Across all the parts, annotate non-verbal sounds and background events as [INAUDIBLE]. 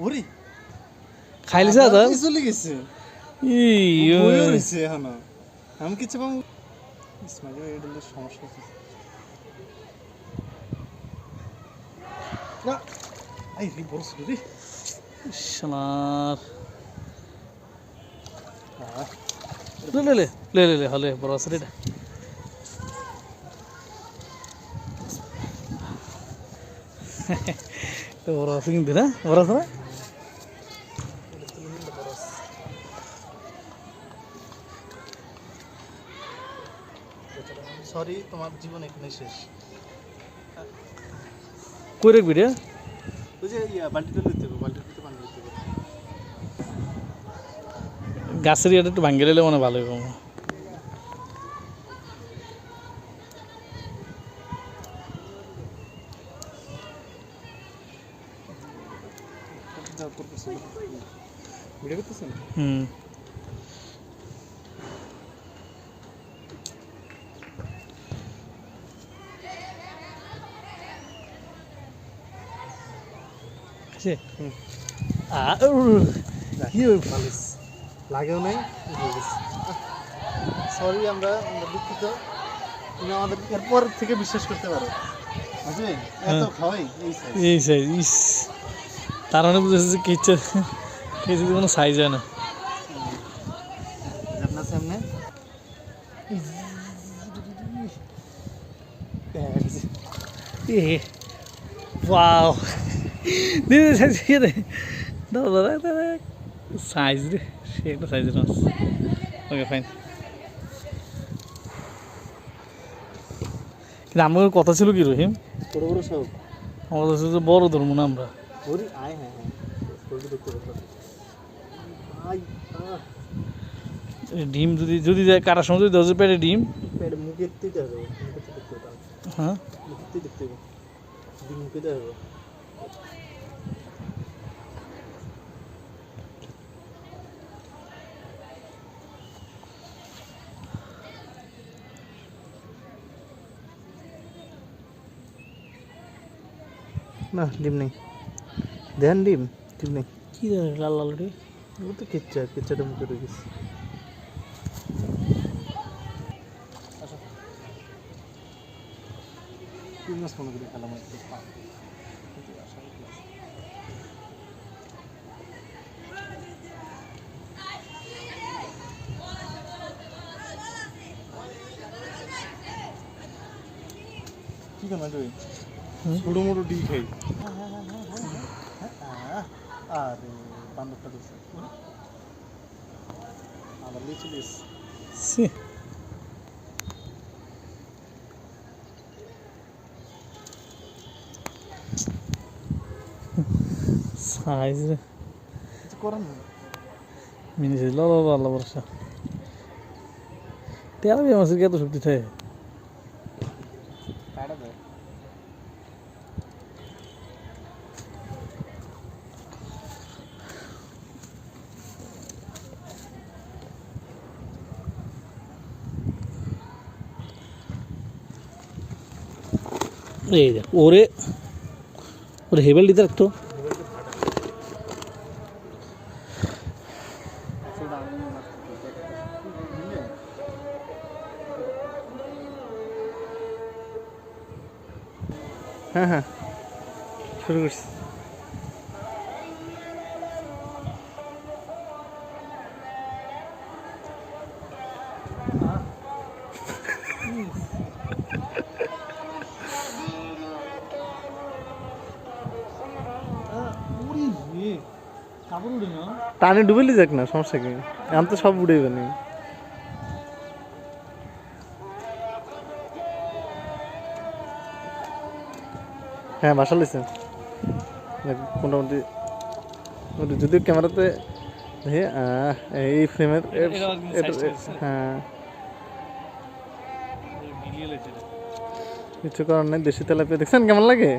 ওরে। দাদা কি চলে গেছে। ইয়ো। বইও রয়েছে আমি কিছু পাবো? ইসমাইল এটা সমস্যা হচ্ছে। না। আই রে বড় রে। শালার লে লে লে লে লে লে হলে বড় আছে এটা [LAUGHS] তো বড় আছে কিন্তু না? বড় আছে না? সরি তোমার জীবন এখানে শেষ। কই রাখবি রে? ওই যে ইয়া বালতিটা লইতে হবে বালতির ভিতরে পানি হবে। গাছের ইয়েটা একটু ভাঙ্গে নিলে মনে ভালো হবে ভিডিও করতেছেন? হুম। আছে? কি? লাগেও নাই সরি আমরা দুঃখিত। তুমি আমাদের এরপর থেকে বিশ্বাস করতে পারো। বুঝলি? এই সাইজ ইস। তার মানে বুঝেছে যে কিচ্ছে কিছু কোনো সাইজ হয় না। আপনার সামনে। এ ওয়াও। দে দে সাইজ দে দাদা দাদা দাদা সাইজ রে সে একটা সাইজের মাছ ওকে ফাইন কিন্তু আমার কথা ছিল কি রহিম বড় বড় সব বড় ধরবো না আমরা আয় হ্যাঁ ডিম যদি যদি যায় কাটার সময় যদি দশ পেটে ডিম হ্যাঁ? না ডিম নেই। দেন ডিম ডিম নেই। কি জানি লাল লাল রে ও তো কেচ্চা কেচ্চাটা মুখে তিন মাস মনে করে খেলাম একটু কি কেন তুই? ছোটো মোটো ডি খাই আরে দিচ্ছে আবার লিচু সাইজ রে। মিনি বর্ষা। মাছের এত শক্তি থাকে। কাটা দেয় এই দেখ ওরে ওরে হেবেল দিতে রাখতো হ্যাঁ হ্যাঁ। শুরু করছি। টানে ডুবেলি যাক না সমস্যা কি? এখন তো সব উড়ে যাবে হ্যাঁ বাসা লেছে মোটামুটি যদিও ক্যামেরাতে এই ফ্রেমের? হ্যাঁ। কিছু করার নেই দেশি তেলাপিয়া দেখছেন? কেমন লাগে?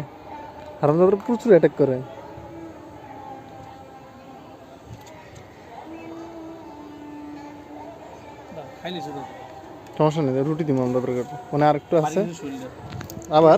হারামজাদার প্রচুর অ্যাটাক করে। সমস্যা নেই রুটি দিব আমরা মানে আর একটু আছে আবার?